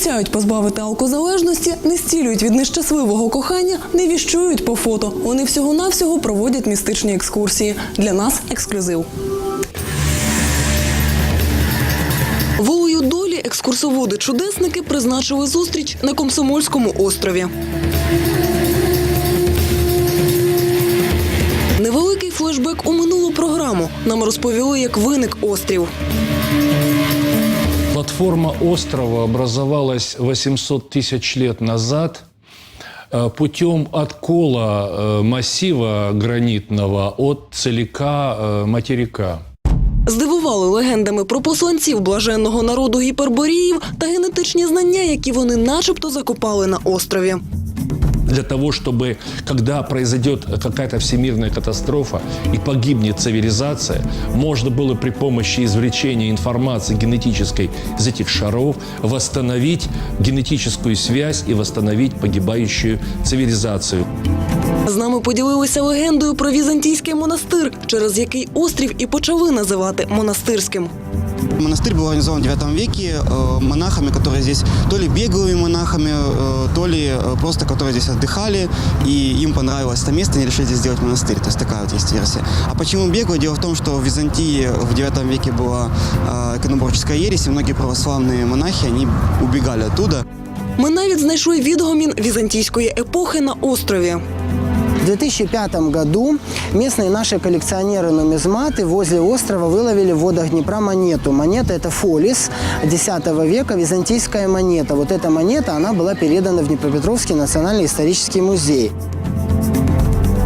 обіцяють позбавити алкозалежності, не зцілюють від нещасливого кохання, не віщують по фото. Вони всього-навсього проводять містичні екскурсії. Для нас ексклюзив. Волею долі екскурсоводи-чудесники призначили зустріч на Комсомольському острові. Невеликий флешбек у минулу програму. Нам розповіли, як виник острів. Платформа острова образовалась 800 тысяч лет назад э, путем откола э, массива гранитного от целика э, материка. Здивували легендами про посланців блаженного народу гіперборіїв та генетичні знання, які вони начебто закопали на острові. Для того, чтобы, когда произойдет какая-то всемирная катастрофа и погибнет цивилизация, можно было при помощи извлечения информации генетической из этих шаров восстановить генетическую связь и восстановить погибающую цивилизацию. З нами поділилися легендою про візантійський монастир, через який острів і почали називати монастирським. Монастырь был организован в IX веке э, монахами, которые здесь то ли беглыми монахами, э, то ли э, просто которые здесь отдыхали, и им понравилось это место, они решили здесь сделать монастырь. То есть такая вот есть версия. А почему беглые? Дело в том, что в Византии в IX веке была э, иконоборческая ересь, и многие православные монахи, они убегали оттуда. Ми навіть знайшли відгомін візантійської епохи на острові. В 2005 году местные наши коллекционеры-нумизматы возле острова выловили в водах Днепра монету. Монета – это фолис X века, византийская монета. Вот эта монета, она была передана в Днепропетровский национальный исторический музей.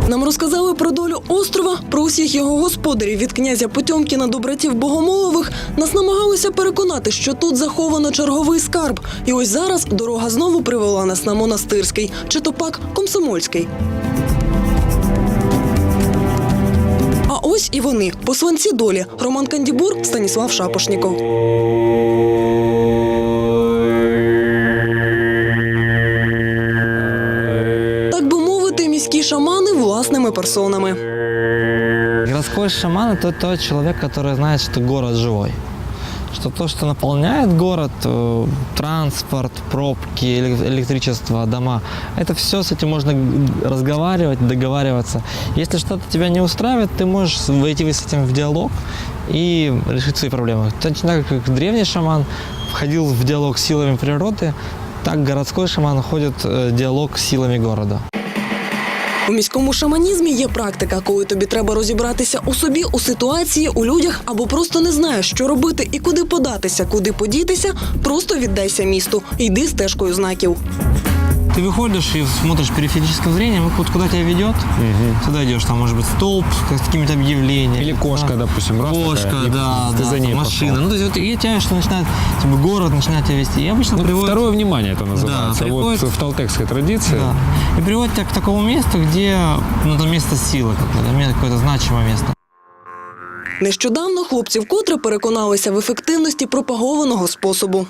Нам розказали про долю острова, про усіх його господарів від князя Потьомкіна до братів Богомолових. Нас намагалися переконати, що тут заховано черговий скарб. І ось зараз дорога знову привела нас на монастирський, чи то пак комсомольський. Ось і вони, посланці долі. Роман Кандібур, Станіслав Шапошніков. Так би мовити, міські шамани власними персонами. Городской шаман – это тот человек, который знает, что город живой. Что то, что наполняет город, э, транспорт, пробки, эле- электричество, дома, это все с этим можно разговаривать, договариваться. Если что-то тебя не устраивает, ты можешь войти с этим в диалог и решить свои проблемы. Точно так, как древний шаман входил в диалог с силами природы, так городской шаман входит э, в диалог с силами города. У міському шаманізмі є практика, коли тобі треба розібратися у собі, у ситуації, у людях або просто не знаєш, що робити і куди податися, куди подітися. Просто віддайся місту, йди стежкою знаків. Ты выходишь и смотришь периферическим зрением, вот куда тебя ведет, туда идешь, там может быть столб с какими-то объявлениями. Или кошка, Да. допустим, раз Кошка, такая, и да, ты да, за ней машина. пошел. Ну, то есть вот и тебя что начинает, типа, город начинает тебя вести. И обычно Ну, приводит... второе внимание это называется. Да, вот приходит- в талтекской традиции. Да. И приводит тебя к такому месту, где, ну, там место силы какое-то, ме- какое-то значимое место. Нещодавно хлопці вкотре переконалися в ефективності пропагованого способу.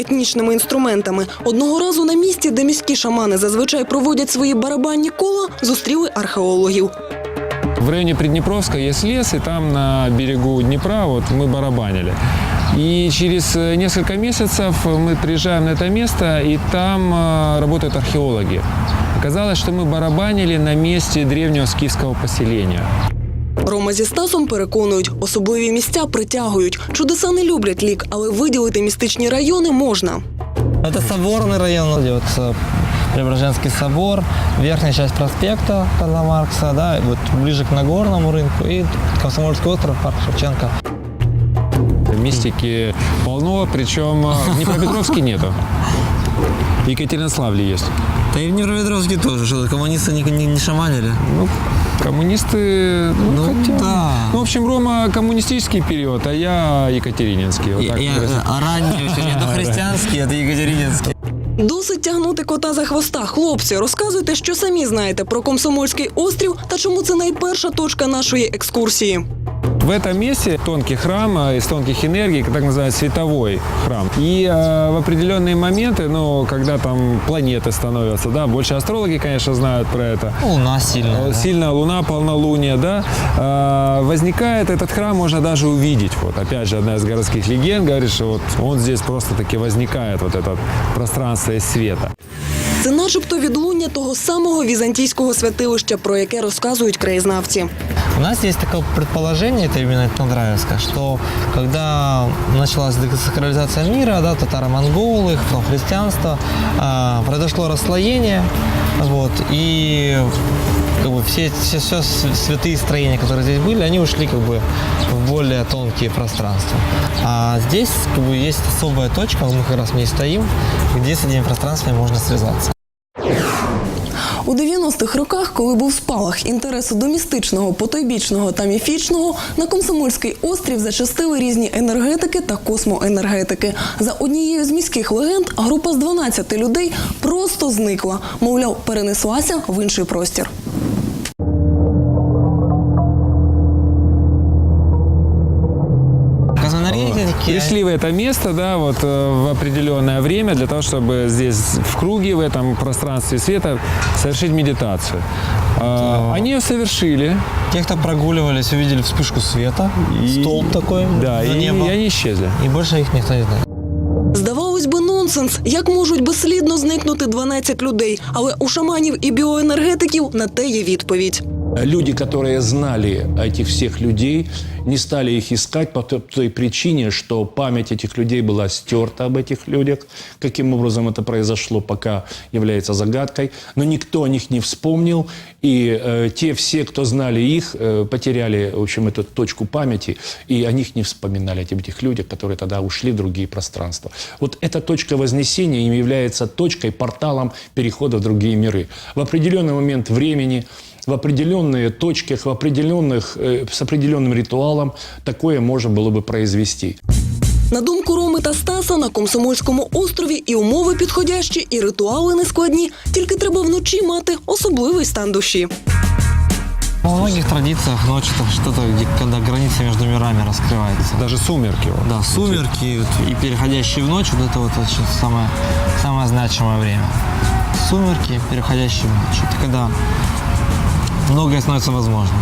етнічними інструментами. Одного разу на місці, де міські шамани зазвичай проводять свої барабанні кола, зустріли археологів. В районе Приднепровска есть лес, и там на берегу Днепра вот мы барабанили. И через э, несколько месяцев мы приезжаем на это место, и там э, работают археологи. Оказалось, что мы барабанили на месте древнего скифского поселения. Рома зі Стасом переконують, особливі місця притягують. Чудеса не люблять лік, але виділити містичні райони можна. Это соборный район, где вот э, Преображенский собор, верхняя часть проспекта Карла Маркса, да, и вот ближе к Нагорному рынку и Комсомольский остров, парк Шевченко. Мистики полно, причем э, в Днепропетровске нету. В Екатеринославле есть. Да и в Днепропетровске тоже, что коммунисты не, не, не шаманили. Ну, коммунисты... Ну, Ну, хотя- да. Ну, в общем, Рома коммунистический период, а я екатерининский. Вот Я, так я, раз- э, а ранний еще, не дохристианский, это Екатерининский. Досить тягнути кота за хвоста. Хлопці, розказуйте, що самі знаєте про Комсомольський острів та чому це найперша точка нашої екскурсії. В этом месте тонкий храм э, из тонких энергий, так называемый световой храм. И э, в определенные моменты, ну, когда там планеты становятся, да, больше астрологи, конечно, знают про это. Луна сильная. Э, да. Сильная луна, полнолуние, да, э, возникает этот храм, можно даже увидеть. Вот, опять же, одна из городских легенд говорит, что вот он здесь просто-таки возникает, вот это пространство из света. Це начебто відлуння того самого візантійського святилища, про яке розказують краєзнавці. У нас есть такое предположение, это именно Этнодраевское, что когда началась десакрализация мира, да, татаро-монголы, потом христианство, а, произошло расслоение, вот, и как бы все, все, все святые строения, которые здесь были, они ушли как бы в более тонкие пространства. А здесь как бы есть особая точка, мы как раз в ней стоим, где с этими пространствами можно связаться. У 90-х роках, коли був спалах інтересу до містичного, потойбічного та міфічного, на Комсомольський острів зачастили різні енергетики та космоенергетики. За однією з міських легенд група з 12 людей просто зникла, мовляв, перенеслася в інший простір. Космоэнергетики, Пришли в это место, да, вот э, в определенное время для того, чтобы здесь в круге, в этом пространстве света совершить медитацию. А, Они ее совершили, Те, кто прогуливались, увидели вспышку света, столб такой да, за и, небом, и они исчезли. и больше их никто не знает. Здавалось би, нонсенс, як можуть безслідно зникнути 12 людей. Але у шаманів і біоенергетиків на те є відповідь. Люди, которые знали этих всех людей, не стали их искать по той причине, что память этих людей была стерта об этих людях. Каким образом это произошло, пока является загадкой. Но никто о них не вспомнил. И э, те все, кто знали их, э, потеряли, в общем, эту точку памяти. И о них не вспоминали, об этих людях, которые тогда ушли в другие пространства. Вот эта точка вознесения им является точкой, порталом перехода в другие миры. В определенный момент времени в определенные точки, в определенных, э, с определенным ритуалом такое можно было бы произвести. На думку Роми та Стаса, на Комсомольському острові і умови підходящі, і ритуали нескладні. Тільки треба вночі мати особливий стан душі. Во многих традициях ночь это что-то, где, когда граница между мирами раскрывается. Даже сумерки. вот. Да, сумерки вот, и переходящие в ночь, вот это вот очень самое, самое значимое время. Сумерки, переходящие в ночь. Это когда многое становится возможным.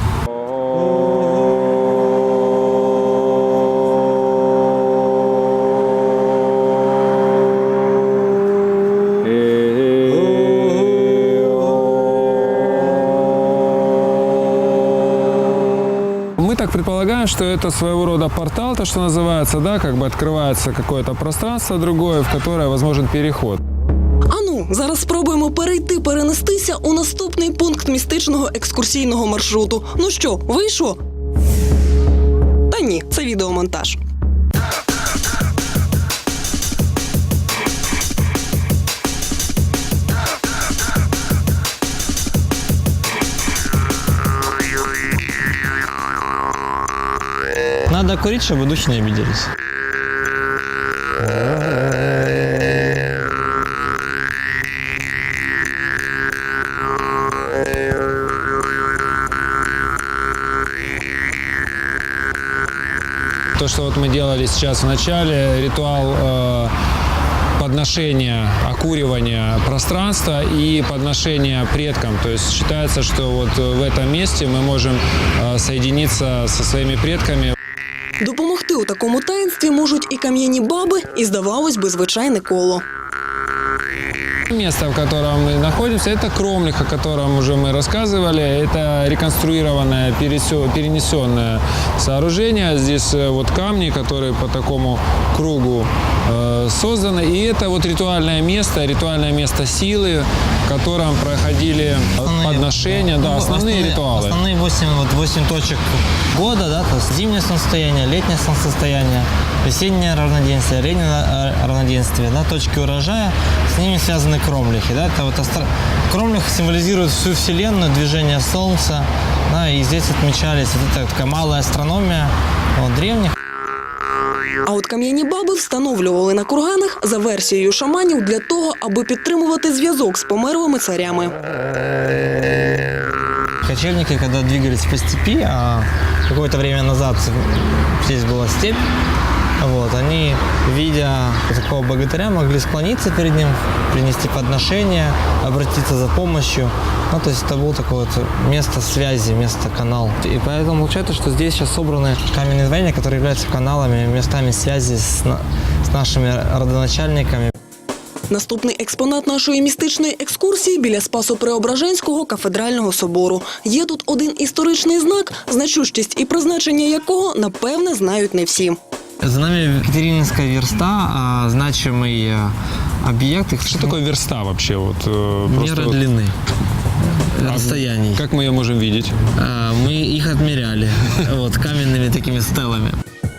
Так предполагаем, что это своего рода портал, то, что называется, да, как бы открывается какое-то пространство другое, в которое возможен переход. Зараз спробуємо перейти, перенестися у наступний пункт містичного екскурсійного маршруту. Ну що, вийшло? Та ні, це відеомонтаж. Надо курить, чтобы духи не обиделись. То, что вот мы делали сейчас в начале, ритуал э, подношения, окуривания пространства и подношения предкам. То есть считается, что вот в этом месте мы можем э, соединиться со своими предками. Допомогти у такому таїнстві можуть і кам'яні баби, і здавалось би, звичайне коло. Место, в котором мы находимся, это Кромлих, о котором уже мы рассказывали. Это реконструированное, перенесенное сооружение. Здесь э, вот камни, которые по такому кругу э, созданы. И это вот ритуальное место, ритуальное место силы, в котором проходили подношения, да, ну, основные ритуалы. Основные 8, вот 8 точек года, да, то есть зимнее солнцестояние, летнее солнцестояние, весеннее равноденствие, летнее равноденствие, да, точки урожая, с ними связаны кромлихи, да, это вот астро... Кромлих символизирует всю Вселенную, движение Солнца, да, и здесь отмечались вот эта такая малая астрономия вот, древних. А от кам'яні баби встановлювали на курганах за версією шаманів для того, аби підтримувати зв'язок з померлими царями. кочевники, коли двигались по степі, а какое-то время назад здесь була степь, вот, они, видя такого богатыря, могли склониться перед ним, принести подношение, обратиться за помощью. Ну, то есть это было такое вот место связи, место канал. И поэтому получается, что здесь сейчас собраны каменные звания, которые являются каналами, местами связи с, на- с нашими родоначальниками. Наступний експонат нашої містичної екскурсії біля Спасо-Преображенського кафедрального собору. Є тут один історичний знак, значущість і призначення якого напевне знають не всі. За нами Екатерининская верста, а, значимый э, объект. Их Что такое верста вообще? Вот, э, просто Мера вот длины, расстояний. Как мы ее можем видеть? А, Мы их отмеряли вот, каменными такими стелами.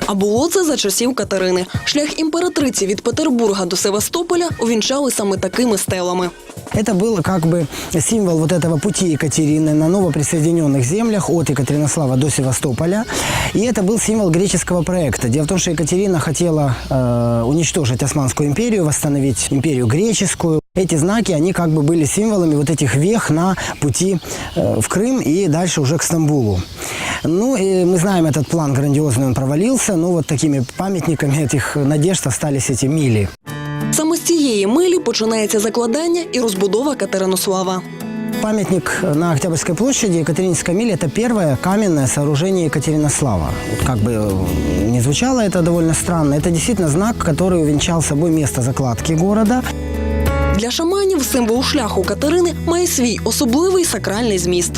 А було це за часів Катерини. Шлях імператриці від Петербурга до Севастополя увінчали саме такими стелами. Это был как бы символ вот этого пути Екатерины на новоприсоединенных землях от Екатеринослава до Севастополя. И это был символ греческого проекта. Дело в том, что Екатерина хотела э, уничтожить Османскую империю, восстановить империю греческую. Эти знаки, они как бы были символами вот этих вех на пути э, в Крым и дальше уже к Стамбулу. Ну, и мы знаем, этот план грандиозный, он провалился, но вот такими памятниками этих надежд остались эти мили. Саме з цієї милі починається закладання і розбудова Катеринослава. Памятник на Октябрьской площади Екатерининская миля – это первое каменное сооружение Екатеринослава. Вот как бы э, не звучало это довольно странно, это действительно знак, который увенчал собой место закладки города. Для шаманів символ шляху Катерини має свій особливий сакральний зміст.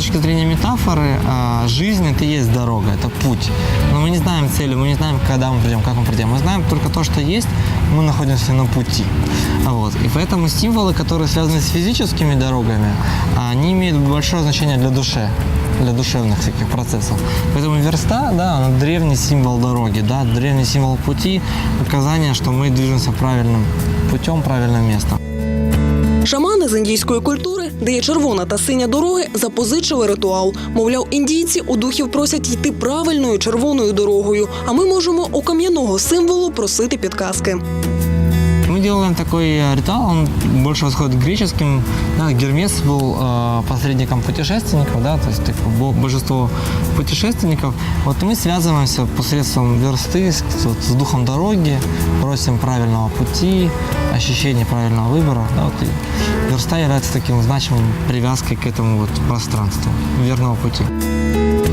Точки зрения метафоры, а, жизнь это и есть дорога, это путь. Но мы не знаем цели, мы не знаем, когда мы придем, как мы придем. Мы знаем только то, что есть, мы находимся на пути. Вот. И поэтому символы, которые связаны с физическими дорогами, они имеют большое значение для души для душевных всяких процессов. Поэтому верста, да, она древний символ дороги, да, древний символ пути, указание, что мы движемся правильным путем, правильным местом. Шамани з індійської культури, де є червона та синя дороги, запозичили ритуал. Мовляв, індійці у духів просять йти правильною червоною дорогою, а ми можемо у кам'яного символу просити підказки. Мы делаем такой э, ритуал, он больше восходит к греческим. Да, Гермес был э, посредником путешественников, да, то есть так, бо- божество путешественников. Вот мы связываемся посредством версты с, вот, с духом дороги, просим правильного пути, ощущения правильного выбора. Да, вот, и верста является таким значимым привязкой к этому вот пространству верного пути.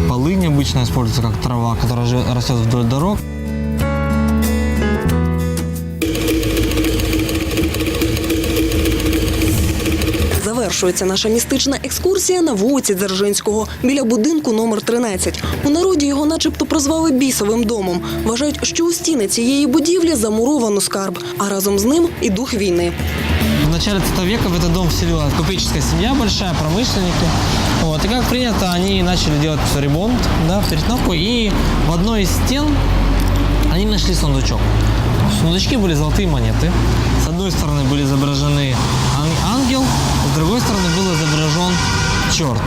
Полынь обычно используется как трава, которая растет вдоль дорог. Завершується наша містична екскурсія на вулиці Дзержинського біля будинку номер 13. У народі його начебто прозвали бісовим домом. Вважають, що у стіни цієї будівлі замуровано скарб, а разом з ним і дух війни. В начале 20 века в этот дом вселилась купеческая семья большая, промышленники. Вот. И как принято, они начали делать ремонт, да, в перестановку. И в одной из стен они нашли сундучок. В сундучке были золотые монеты. С одной стороны были изображены ан- ангел, с другой стороны был изображен черт.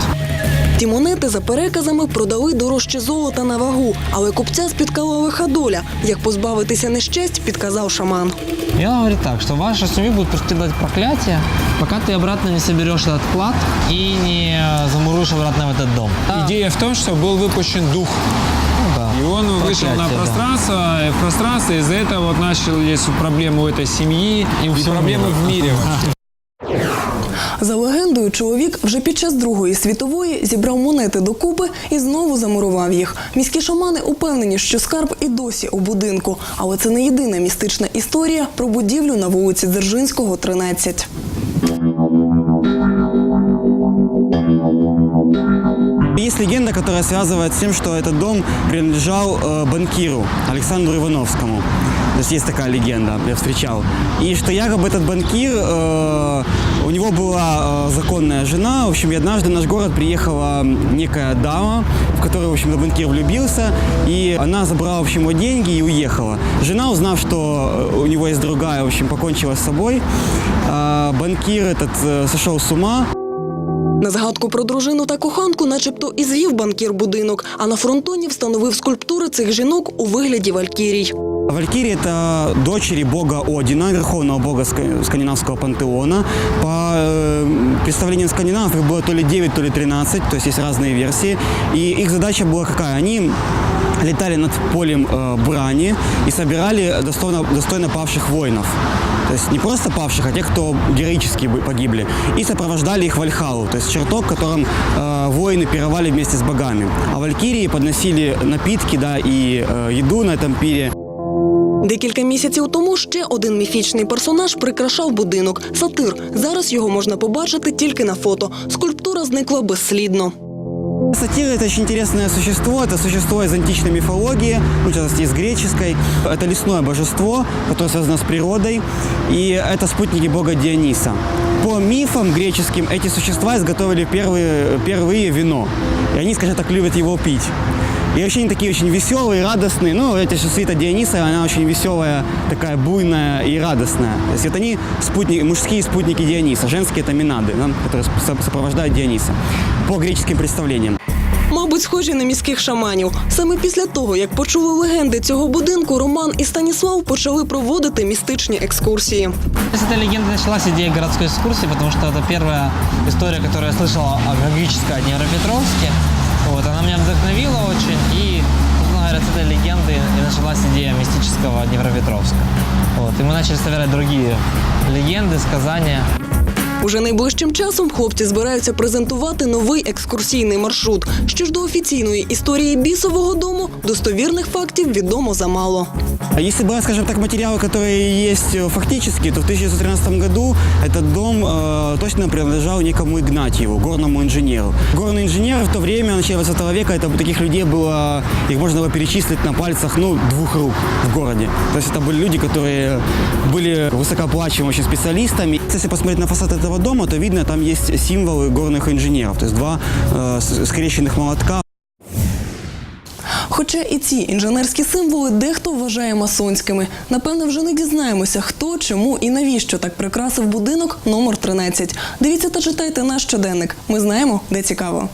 Ті монети за переказами продали дорожче золота на вагу, але купця спіткала лиха доля. Як позбавитися нещасть, підказав шаман. И он говорит так, что вашей семье будет преследовать проклятие, пока ты обратно не соберешь этот клад и не э, замуруешь обратно в этот дом. Идея в том, что был выпущен дух. Ну да. И он вышел на Проклятие, да. пространство, и в пространство из-за этого вот начались проблемы у этой семьи И у и всего проблемы мира. в мире вообще. За легендою, чоловік вже під час Другої світової зібрав монети докупи і знову замурував їх. Міські шамани упевнені, що скарб і досі у будинку. Але це не єдина містична історія про будівлю на вулиці Дзержинського, 13. Есть легенда, которая связывает с тем, что этот дом принадлежал э, банкиру Александру Ивановскому. То есть есть такая легенда, я встречал. И что якобы этот банкир, э, у него была э, законная жена. В общем, и однажды в наш город приехала некая дама, в которую, в общем-то, банкир влюбился. И она забрала, в общем, его деньги и уехала. Жена, узнав, что э, у него есть другая, в общем, покончила с собой. А банкир этот э, сошел с ума. На згадку про дружину та коханку, начебто, і звів банкір будинок, а на фронтоні встановив скульптури цих жінок у вигляді валькірій. Валькирии – это дочери бога Одина, верховного бога ска- скандинавского пантеона. По э, представлениям скандинавов их было то ли 9, то ли 13, то есть есть разные версии. И их задача была какая? Они летали над полем э, брани и собирали достойно, достойно павших воинов. То есть не просто павших, а тех, кто героически погибли. И сопровождали их в Альхалу, то есть чертог, в котором э, воины пировали вместе с богами. А валькирии подносили напитки да, и э, еду на этом пире. Декілька місяців тому ще один міфічний персонаж прикрашав будинок сатир. Зараз його можна побачити тільки на фото. Скульптура зникла безслідно. Сатир – это очень интересное существо. Это существо из античной мифологии, ну, в частности, из греческой. Это лесное божество, которое связано с природой. И это спутники бога Диониса. По мифам греческим эти существа изготовили первые, впервые вино. И они, скажем так, любят его пить. И вообще они такие очень веселые, радостные. Ну, эта же свита Диониса, она очень веселая, такая буйная и радостная. То есть вот они спутники, мужские спутники Диониса, женские это Минады, да, которые сопро- сопровождают Диониса. По греческим представлениям. Мабуть, схожі на міських шаманів. Саме після того, як почули легенди цього будинку, Роман і Станіслав почали проводити містичні екскурсії. С этой легенды началась идея городской экскурсии, потому что это первая история, которую я слышал о героической Днепропетровске. Вот, она меня вдохновила очень, и, собственно говоря, с этой легенды и началась идея мистического Днепропетровска. Вот, и мы начали собирать другие легенды, сказания. Уже найближчим часом хлопці збираються презентувати новий екскурсійний маршрут. Що ж до офіційної історії бісового дому, достовірних фактів відомо замало. А Если брать, скажем так, материалы, которые есть э, фактически, то в 1913 году этот дом э, точно принадлежал некому Игнатьеву, горному инженеру. Горный инженер в то время, в начале 20 века, это таких людей было, их можно было перечислить на пальцах, ну, двух рук в городе. То есть это были люди, которые были высокооплачиваемыми очень специалистами. Если посмотреть на фасад этого дома, то видно, там есть символы горных инженеров, то есть два э, с- скрещенных молотка. Хоча і ці інженерські символи дехто вважає масонськими. Напевно, вже не дізнаємося, хто, чому і навіщо так прикрасив будинок номер 13. Дивіться та читайте наш щоденник. Ми знаємо, де цікаво.